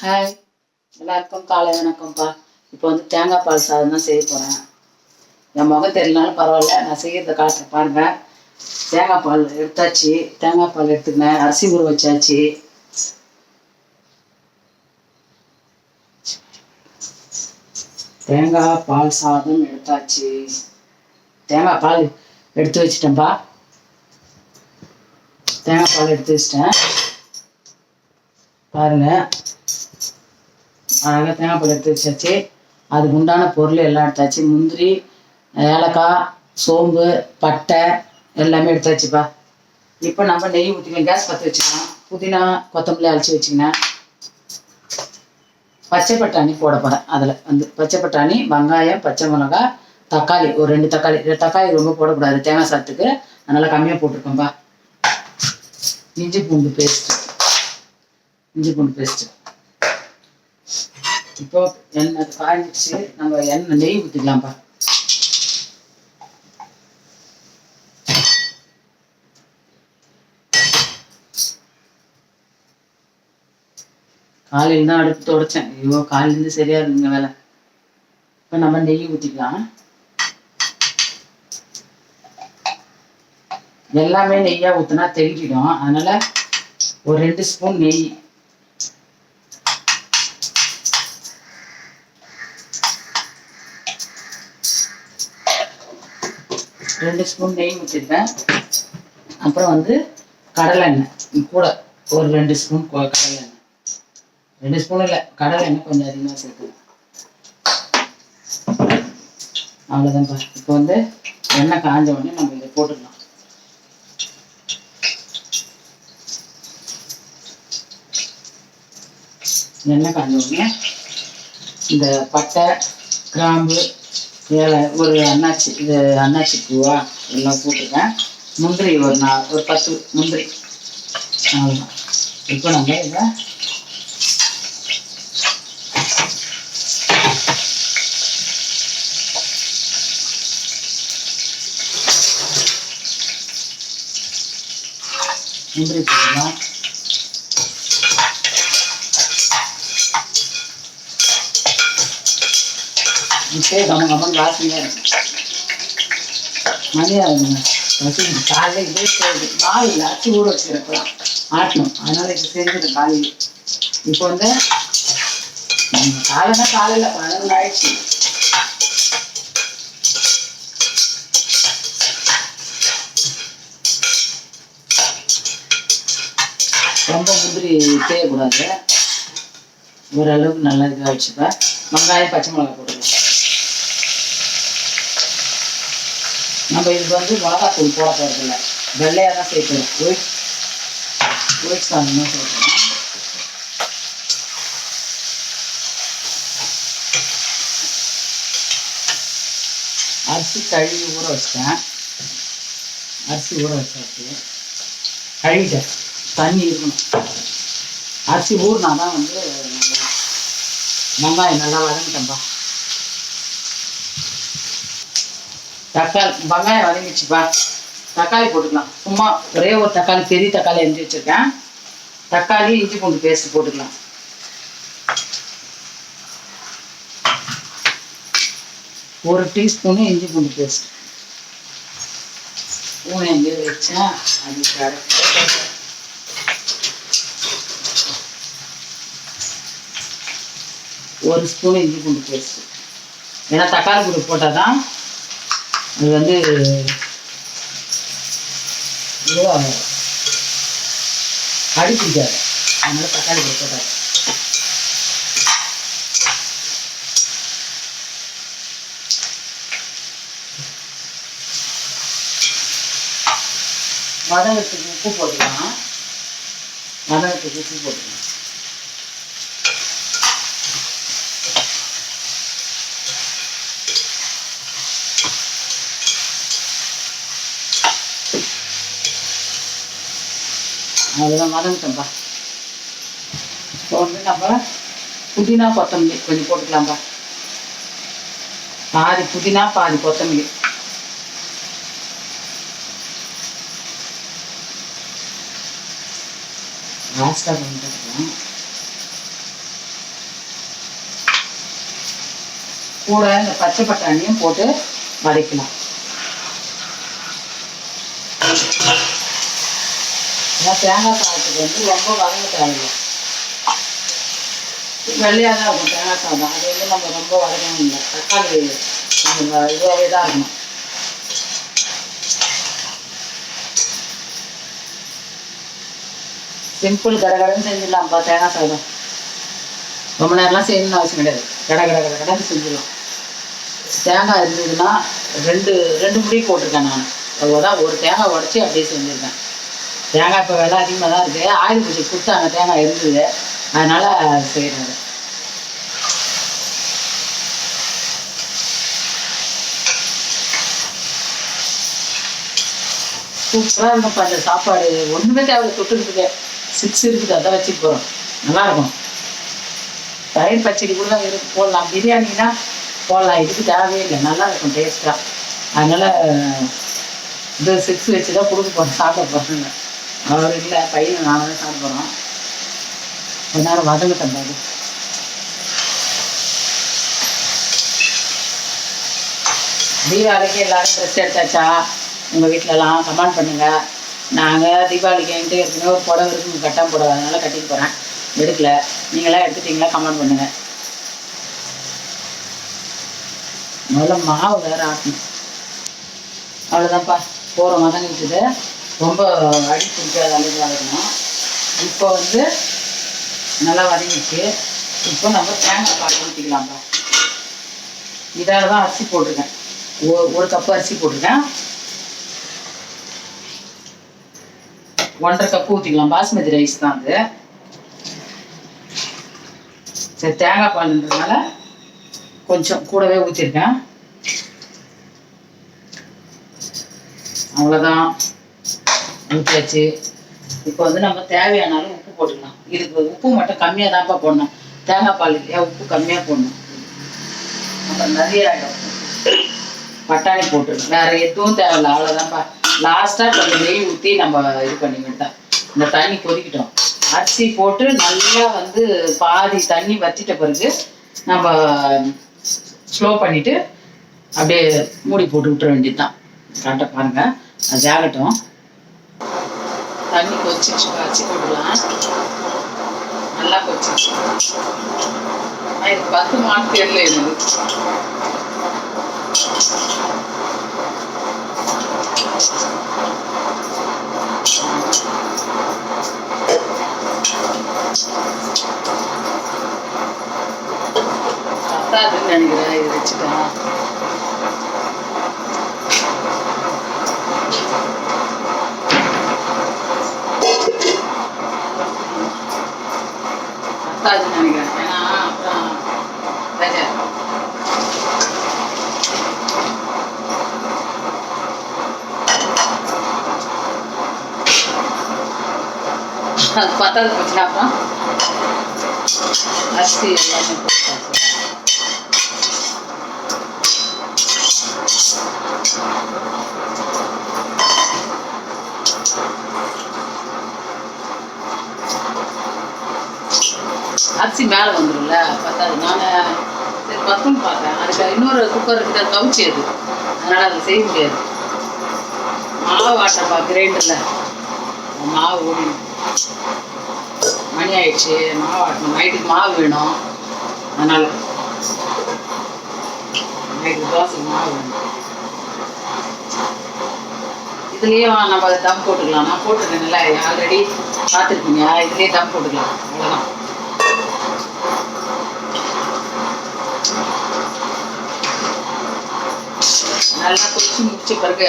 Hi எல்லாருக்கும் காலை வணக்கம்ப்பா. இப்போ வந்து தேங்காய் பால் சாதம் தான் செய்ய போகிறேன் என் முகம் தெரியலனாலும் பரவாயில்ல நான் செய்கிறத காட்டுறேன் பாருங்க. தேங்காய் பால் எடுத்தாச்சு. தேங்காய் பால் எடுத்துக்கினேன். அரிசி ஊற வச்சாச்சு. தேங்காய் பால் சாதம் எடுத்தாச்சு. தேங்காய் பால் எடுத்து வச்சிட்டேன்ப்பா. தேங்காய் பால் எடுத்து வச்சிட்டேன். பாருங்க. அழகாக தேங்காய் பால் எடுத்து வச்சாச்சு. அதுக்கு உண்டான பொருள் எல்லாம் எடுத்தாச்சு. முந்திரி ஏலக்காய் சோம்பு பட்டை எல்லாமே எடுத்தாச்சுப்பா இப்போ நம்ம நெய் ஊற்றிக்கலாம் கேஸ் பற்ற வச்சுக்கலாம் புதினா கொத்தமல்லி அரைச்சி வச்சுக்கினேன் பச்சை பட்டாணி போட போகிறேன் அதில் வந்து பச்சை பட்டாணி வெங்காயம் பச்சை மிளகாய் தக்காளி. ஒரு ரெண்டு தக்காளி. ரெண்டு தக்காளி ரொம்ப போடக்கூடாது. தேங்காய் சாத்துக்கு. அதனால் கம்மியாக போட்டிருக்கோம்ப்பா இஞ்சி பூண்டு பேஸ்ட்டு இஞ்சி பூண்டு பேஸ்ட்டு இப்போ எண்ணெய் காய்ச்சி நம்ம எண்ணெய் நெய் ஊற்றிக்கலாம்ப்பா காலையில் தான் அடுப்பு தொடச்சேன். ஐயோ காலையிலேருந்து சரியா இருக்குங்க வேலை. இப்போ நம்ம நெய் ஊற்றிக்கலாம் எல்லாமே நெய்யா ஊற்றினா தெளிக்கிடும் அதனால ஒரு ரெண்டு ஸ்பூன் நெய் ரெண்டு ஸ்பூன் நெய் ஊற்றிருக்கேன் அப்புறம் வந்து கடலை எண்ணெய் கூட ஒரு ரெண்டு ஸ்பூன் கடலை எண்ணெய் ரெண்டு ஸ்பூன் இல்லை கடலை எண்ணெய் கொஞ்சம் அதிகமாக சேர்க்கணும். அவ்வளோதான்ப்பா இப்போ வந்து எண்ணெய் காஞ்ச உடனே நம்ம இதை போட்டுக்கலாம். எண்ணெய் காஞ்ச உடனே இந்த பட்டை கிராம்பு ஏழை ஒரு அன்னாச்சி இது அன்னாச்சி பூவா எல்லாம் போட்டிருக்கேன். முந்திரி ஒரு நா ஒரு பத்து முந்திரி. அவ்வளோதான் இப்போ நம்ம இதை முந்திரி போடலாம். இப்போ கம்ம கம்மன் வாசனையாக இருக்கு மணி ஆகுதுங்க பசிக்குது. காலையில் இதே செய்யுது மாவு இல்லை ஊற வச்சுருக்கலாம் ஆட்டணும். அதனால இது செஞ்சது காலையில். இப்போ வந்து காலைனா காலையில் பதினொன்று ஆயிடுச்சு. ரொம்ப முந்திரி தேயக்கூடாது. ஓரளவுக்கு நல்லா இதாக வச்சுப்பேன். வெங்காயம் பச்சை மிளகா போட்டுக்கலாம் நம்ம இதுக்கு வந்து மிளகாத்தூள் போட போகிறதில்ல வெள்ளையாக தான் சேர்க்கணும் ஒயிட் ஒயிட் சாதம் தான் சேர்க்கணும் அரிசி கழுவி ஊற வச்சிட்டேன். அரிசி ஊற வச்சாச்சு. கழுவிட்டேன். தண்ணி இருக்கணும். அரிசி ஊறினா தான் வந்து வெங்காயம் நல்லா வதங்கிட்டேன்ப்பா தக்காளி வெங்காயம் வதங்கிச்சுப்பா தக்காளி போட்டுக்கலாம். சும்மா ஒரே ஒரு தக்காளி பெரிய தக்காளி எரிஞ்சு வச்சிருக்கேன். தக்காளி இஞ்சி பூண்டு பேஸ்ட் போட்டுக்கலாம். ஒரு டீஸ்பூனு இஞ்சி பூண்டு பேஸ்ட். பூனை எங்கேயோ வச்சேன். அது ஒரு ஸ்பூன் இஞ்சி பூண்டு பேஸ்ட். ஏன்னா தக்காளி பூண்டு போட்டால் தான் அது வந்து இதுவா? அடிப்பிடிக்காது அதனால தக்காளி போட்டாரு. போட்டாது வதங்கத்துக்கு உப்பு போட்டுக்கலாம். வதங்கத்துக்கு உப்பு போட்டுக்கலாம். அவ்வளோதான் மறந்துட்டேன்ப்பா இப்போ வந்து நம்ம புதினா கொத்தமல்லி கொஞ்சம் போட்டுக்கலாம்ப்பா பாதி புதினா பாதி கொத்தமல்லி. லாஸ்ட்டாக பண்ணிட்டு கூட இந்த பச்சை பட்டாணியும் போட்டு வதக்கலாம். ஏன்னா தேங்காய் சாதத்துக்கு வந்து ரொம்ப வதங்க தேவையில்லை வெள்ளையாக தான் இருக்கும் தேங்காய் சாதம். அது வந்து நம்ம ரொம்ப வதக்கணும் இல்லை. தக்காளி நம்ம இதுவாகவே தான் இருக்கணும் சிம்பிள் கடகடன்னு செஞ்சிடலாம்ப்பா தேங்காய் சாதம். ரொம்ப நேரம்லாம் செய்யணும்னு அவசியம் கிடையாது. கடை கட கட கடன்னு செஞ்சிடலாம். தேங்காய் இருந்ததுன்னா ரெண்டு ரெண்டு முடி போட்டிருக்கேன் நான். அவ்வளோதான் ஒரு தேங்காய் உடச்சி அப்படியே செஞ்சுருக்கேன். தேங்காய் இப்போ விலை அதிகமாக தான் இருக்குது ஆயுத பூஜை கொடுத்தாங்க தேங்காய் இருந்தது. அதனால் செய்கிறாரு சூப்பராக இருக்கும்ப்பா இந்த சாப்பாடு. ஒன்றுமே தேவை தொட்டுக்கிறதுக்கு. சிக்ஸ் இருக்குது அதான் வச்சுட்டு போகிறோம் நல்லாயிருக்கும் தயிர் பச்சடி கூட தான் இருக்கு போடலாம். பிரியாணினா போடலாம். இதுக்கு தேவையே இல்லை. நல்லா இருக்கும் டேஸ்ட்டாக அதனால் இந்த சிக்ஸ் வச்சு தான் கொடுக்க போகிறோம் சாப்பிட போகிறாங்க அவர் இல்லை பையன் நாங்கள் தான் சாப்பிட போகிறோம் கொஞ்ச நேரம் வதங்கட்டும் பாரு. தீபாவளிக்கு எல்லாரும் ட்ரெஸ் எடுத்தாச்சா? உங்கள் வீட்டிலலாம் கமெண்ட் பண்ணுங்கள் நாங்கள் தீபாவளிக்கு என்கிட்ட ஏற்கனவே ஒரு புடவை இருக்கு. கட்டாம புடவை. அதனால் கட்டிட்டு போகிறேன் எடுக்கல. நீங்களாம் எடுத்துட்டீங்களா? கமெண்ட் பண்ணுங்கள் முதல்ல மாவு வேறு ஆட்டணும். அவ்வளோதான்ப்பா போகிற வதங்கிட்டுது ரொம்ப அடி பிடிக்காத அளவுக்கு வதக்கணும் இப்போ வந்து நல்லா வதங்கிச்சு இப்போ நம்ம தேங்காய் பால் ஊற்றிக்கலாம்ப்பா இதால் தான் அரிசி போட்டிருக்கேன். ஒரு கப்பு அரிசி போட்டிருக்கேன். ஒன்றரை கப்பு ஊற்றிக்கலாம் பாஸ்மதி ரைஸ் தான் அது. சரி தேங்காய் பால்ன்றதுனால கொஞ்சம் கூடவே ஊற்றிருக்கேன் அவ்வளோதான் ஊற்றியாச்சு இப்போ வந்து நம்ம தேவையான அளவு உப்பு போட்டுக்கலாம். இதுக்கு உப்பு மட்டும் கம்மியாக தான்ப்பா போடணும். தேங்காய் பால் இல்லையா? உப்பு கம்மியாக போடணும். அப்புறம் நிறைய பட்டாணி போட்டுருக்கோம் வேற எதுவும் தேவையில்ல. அவ்வளோதான்ப்பா லாஸ்ட்டாக கொஞ்சம் நெய் ஊற்றி நம்ம இது பண்ணி தான் இந்த தண்ணி கொதிக்கிட்டோம். அரிசி போட்டு நல்லா வந்து பாதி தண்ணி வச்சிட்ட பிறகு நம்ம ஸ்லோ பண்ணிவிட்டு அப்படியே மூடி போட்டு விட்டுற வேண்டியதுதான். கரெக்டாக பாருங்கள் அது ஆகட்டும் தண்ணி கொதிச்சிச்சு அரிசி போடலாம். நல்லா கொதிச்சிச்சு இது பத்து மார்க் தெரியல எனக்கு. பத்தாதுன்னு நினைக்கிறேன் இது வச்சுட்டேன் பத்தாதுன்னு நினைக்கிறேன் ஏன்னா அப்புறம் வேற பத்தாவது பிரச்சனை அப்புறம் அரிசி எல்லாமே போட்டாச்சு அரிசி மேலே வந்துடும்ல பத்தாது நாங்கள் சரி பத்துன்னு பார்த்தேன் அதுக்கு இன்னொரு குக்கர் இருக்குது அது கவுச்சி அது. அதனால் அதை செய்ய முடியாது. மாவு ஆட்டப்பா கிரைண்டரில். மாவு ஓடிடும் மணி ஆயிடுச்சு மாவு ஆட்டணும். நைட்டுக்கு மாவு வேணும். அதனால் நைட்டுக்கு தோசைக்கு மாவு வேணும். இதுலேயும் நம்ம தம் போட்டுக்கலாம்? நான் போட்டிருக்கேன்ல ஆல்ரெடி பார்த்துருக்கீங்க இதுலேயே தம் போட்டுக்கலாம். அவ்வளோதான் நல்லா கொதிச்சு முடிச்ச பிறகு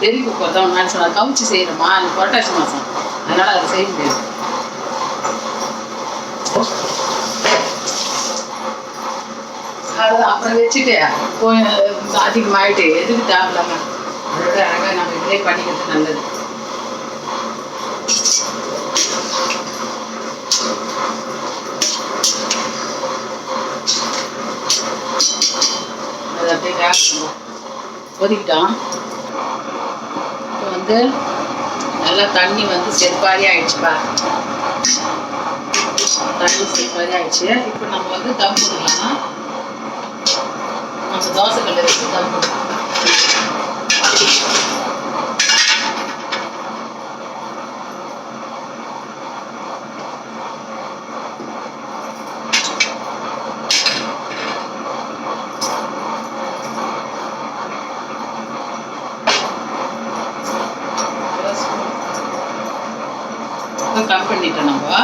பெரிய குக்கர் தான் நான் சொன்னேன் கவுச்சி செய்யணுமா? அது புரட்டாசி மாதம் அதனால அதை செய்ய முடியாது. அவ்வளவுதான். அப்புறம் வச்சுட்டு கொஞ்சம் அதிகமாயிட்டு எதுக்கு தேவையில்லாம அதோட அழகாக நம்ம இதே பண்ணிக்கிறது நல்லது. வந்து வேகணும் கொதிக்கிட்டோம். இப்போ வந்து நல்லா தண்ணி வந்து செருப்பாரி ஆயிடுச்சுப்பா தண்ணி செருப்பாரி ஆயிடுச்சு. இப்போ நம்ம வந்து தம் போடலாம் நம்ம தோசை கல்லை வச்சு தம் போடலாம் கம் பண்ணிட்டோம் நம்ம ஆ?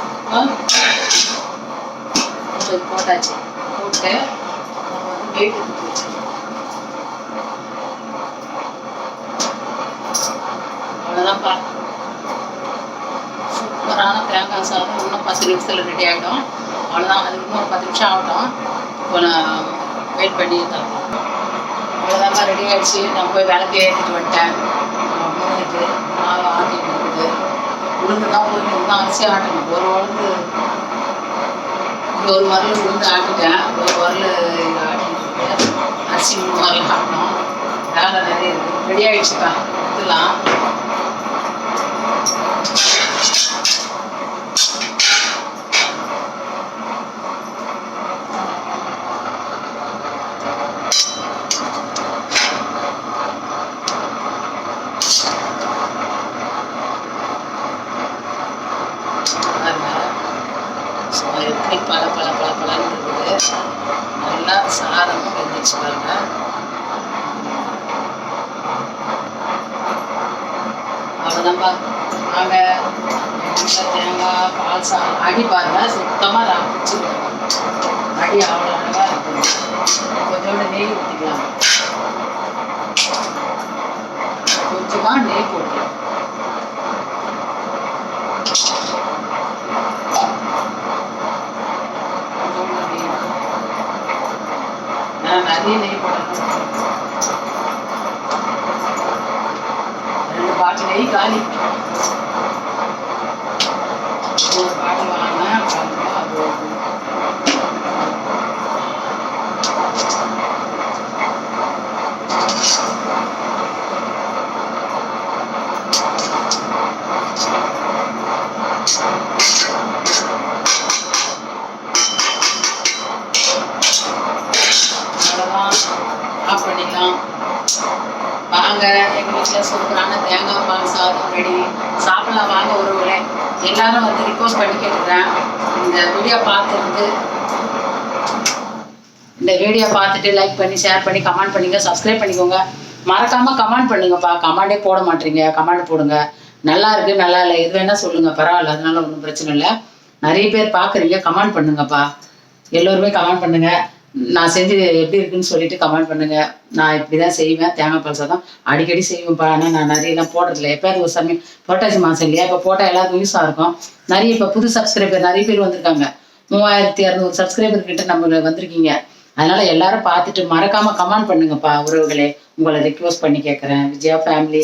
இது போட்டாச்சு போட்டு நம்ம வந்து வெயிட் எடுத்து வச்சிடலாம் அவ்வளோதான்ப்பா சூப்பரான தேங்காய் சாதம். இன்னும் பத்து நிமிஷத்தில் ரெடி ஆகிடும் அவ்வளோதான் அது இன்னும் ஒரு பத்து நிமிஷம் ஆகட்டும். இப்போ நான் வெயிட் பண்ணி தரோம் அவ்வளோதான்ப்பா ரெடி ஆகிடுச்சு நான் போய் விளக்கு ஏற்றிட்டு வந்துட்டேன் முடிஞ்சிட்டு மாவு ஆட்டிட்டு இருக்குது உளுந்து தான் போய் அரிசி ஆட்டணும் ஒரு உளுந்து ஒரு வரல் உளுந்து ஆட்டிட்டேன் ஒரு வரல் ஆட்டிட்டு அரிசி மூணு வரல் ஆட்டணும் வேலை நிறைய இருக்குது ரெடி ஆயிடுச்சுப்பா இதெல்லாம் பாருங்க சும்மா எப்படி பல பல பல பலன்னு இருக்குது நல்லா சாதமும் வெந்துச்சு பாருங்க அவ்வளோதான்ப்பா வாங்க எண்ணெய், தேங்காய் பால் பண்ணி பாருங்க சுத்தமாக ராப்பிச்சு அடி அவ்வளோ அழகாக இருக்குது கொஞ்சோண்டு நெய் ஊற்றிக்கலாம் எங்கள் வீட்டில் சூப்பரான தேங்காய் பால் சாதம் ரெடி சாப்பிடலாம் வாங்க ஒருவரே எல்லாரும் வந்து ரிக்வஸ்ட் பண்ணி கேட்டுக்கிறேன் இந்த வீடியோ பார்த்துருந்து இந்த வீடியோ பார்த்துட்டு லைக் பண்ணி ஷேர் பண்ணி கமெண்ட் பண்ணிங்க சப்ஸ்கிரைப் பண்ணிக்கோங்க. மறக்காம கமெண்ட் பண்ணுங்கப்பா. கமெண்டே போட மாட்டீங்க. கமெண்ட் போடுங்க. நல்லா இருக்கு நல்லா இல்லை. எது வேணா சொல்லுங்க. பரவாயில்ல அதனால ஒன்றும் பிரச்சனை இல்லை. நிறைய பேர் பார்க்குறீங்க. கமெண்ட் பண்ணுங்கப்பா. எல்லோருமே கமெண்ட் பண்ணுங்கள் நான் செஞ்சது எப்படி இருக்குன்னு சொல்லிட்டு கமெண்ட் பண்ணுங்க. நான் இப்படிதான் செய்வேன். தேங்காய் பால் சாதம் அடிக்கடி செய்வேன்ப்பா. ஆனால் நான் நிறையலாம் போடுறதில்ல. எப்பயாவது ஒரு சமயம் புரட்டாசி மாதம் இல்லையா? இப்போ போட்டால் எல்லாருக்கும் யூஸாக இருக்கும். நிறைய இப்போ புது சப்ஸ்கிரைபர் நிறைய பேர் வந்திருக்காங்க. மூவாயிரத்தி இரநூறு சப்ஸ்கிரைபர் கிட்ட நம்ம வந்திருக்கீங்க. அதனால எல்லாரும் பார்த்துட்டு மறக்காம கமெண்ட் பண்ணுங்கப்பா உறவுகளே. உங்களை ரிக்வஸ்ட் பண்ணி கேட்குறேன் விஜயா ஃபேமிலி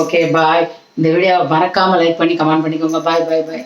ஓகே பாய் இந்த வீடியோவை மறக்காம லைக் பண்ணி கமெண்ட் பண்ணிக்கோங்க. பாய் பாய் பாய்